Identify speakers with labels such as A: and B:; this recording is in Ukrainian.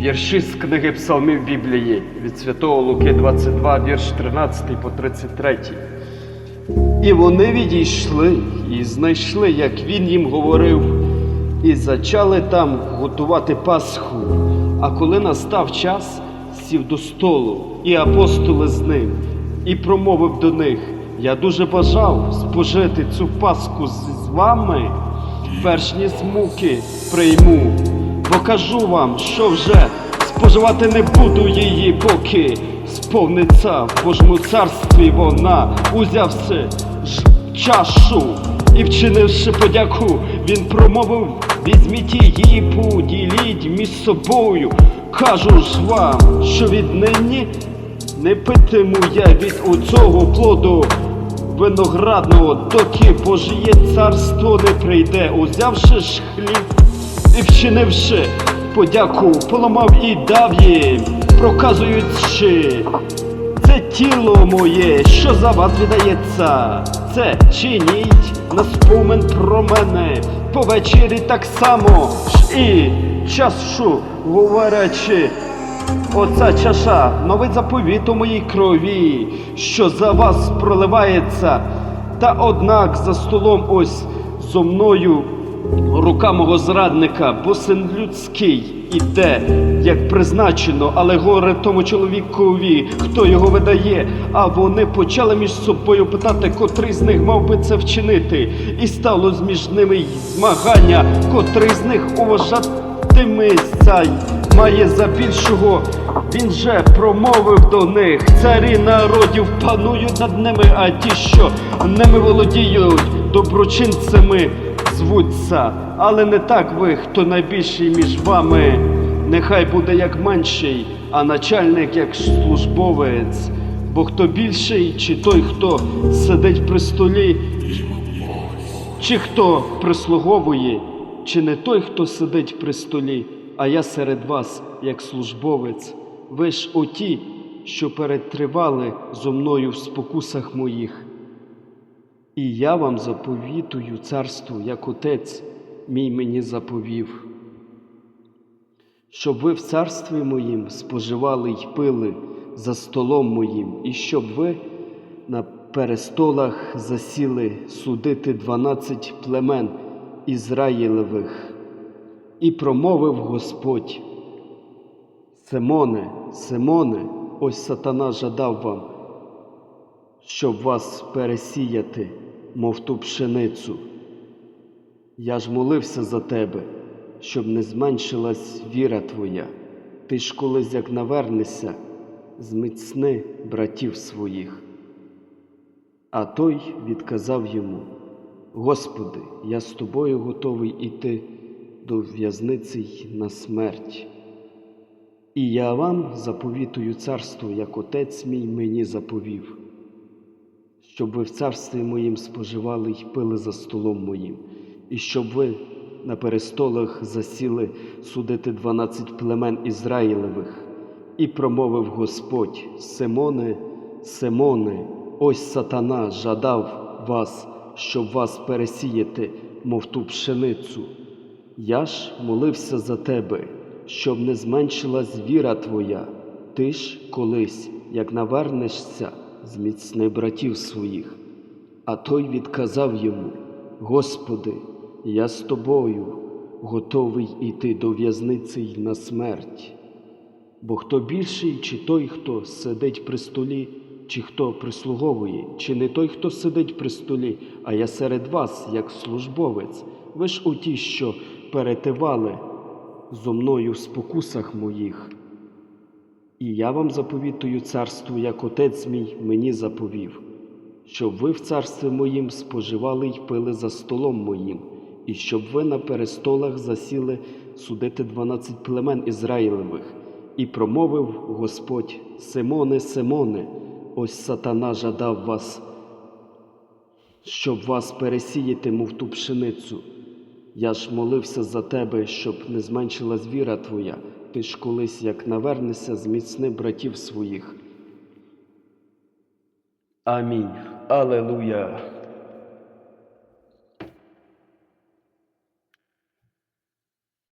A: Вірші з книги Псалмів Біблії від Святого Луки 22, вірш 13 по 33. І вони відійшли і знайшли, як він їм говорив, і зачали там готувати Пасху. А коли настав час, сів до столу, і апостоли з ним, і промовив до них: Я дуже бажав спожити цю Пасху з вами, перш ніж муки прийму. Бо кажу вам, що вже споживати не буду її, поки сповниться в Божому царстві вона, узявши чашу і вчинивши подяку, він промовив: візьміть її, поділіть між собою. Кажу ж вам, що віднині не питиму я від оцього плоду виноградного, доки Божіє царство не прийде, узявши ж хліб і вчинивши подяку, поламав і дав їм, проказуючи, це тіло моє, що за вас віддається, це чиніть на спомин про мене, по вечері так само і чашу говорячи. Оця чаша, новий заповіт у моїй крові, що за вас проливається. Та однак за столом ось зо мною рука мого зрадника, бо син людський іде, як призначено, але горе тому чоловікові, хто його видає. А вони почали між собою питати, котрий з них мав би це вчинити. І стало між ними й змагання, котрий з них уважатиметься має за більшого. Він же промовив до них, царі народів панують над ними, а ті, що ними володіють, доброчинцями звуться. Але не так ви, хто найбільший між вами. Нехай буде як менший, а начальник як службовець. Бо хто більший, чи той, хто сидить при столі, чи хто прислуговує, чи не той, хто сидить при столі, а я серед вас, як службовець, ви ж оті, що перетривали зо мною в спокусах моїх. І я вам заповітую царство, як отець мій мені заповів, щоб ви в царстві моїм споживали й пили за столом моїм, і щоб ви на перестолах засіли судити дванадцять племен Ізраїлевих. І промовив Господь. Симоне, Симоне, ось сатана жадав вам, щоб вас пересіяти, мов ту пшеницю. Я ж молився за тебе, щоб не зменшилась віра твоя. Ти ж колись як навернешся, зміцни братів своїх. А той відказав йому: Господи, я з тобою готовий іти до в'язниці й на смерть. І я вам заповітую царство, як отець мій мені заповів, щоб ви в царстві моїм споживали й пили за столом моїм, і щоб ви на перестолах засіли судити дванадцять племен Ізраїлевих. І промовив Господь, Симоне, Симоне, ось сатана жадав вас, щоб вас пересіяти, мов ту пшеницю. Я ж молився за тебе, щоб не зменшилась віра твоя. Ти ж колись, як навернешся, зміцни братів своїх. А той відказав йому: Господи, я з тобою готовий іти до в'язниці й на смерть. Бо хто більший, чи той, хто сидить при столі, чи хто прислуговує, чи не той, хто сидить при столі, а я серед вас, як службовець, ви ж у ті, що перетивали зо мною в спокусах моїх. І я вам заповітую царство, як отець мій мені заповів, щоб ви в царстві моїм споживали й пили за столом моїм, і щоб ви на перестолах засіли судити дванадцять племен Ізраїлевих. І промовив Господь Симоне, Симоне, ось сатана жадав вас, щоб вас пересіяти, мов ту пшеницю. Я ж молився за тебе, щоб не зменшилась віра твоя. Ти ж колись, як навернешся, зміцни братів своїх. Амінь. Алелуя.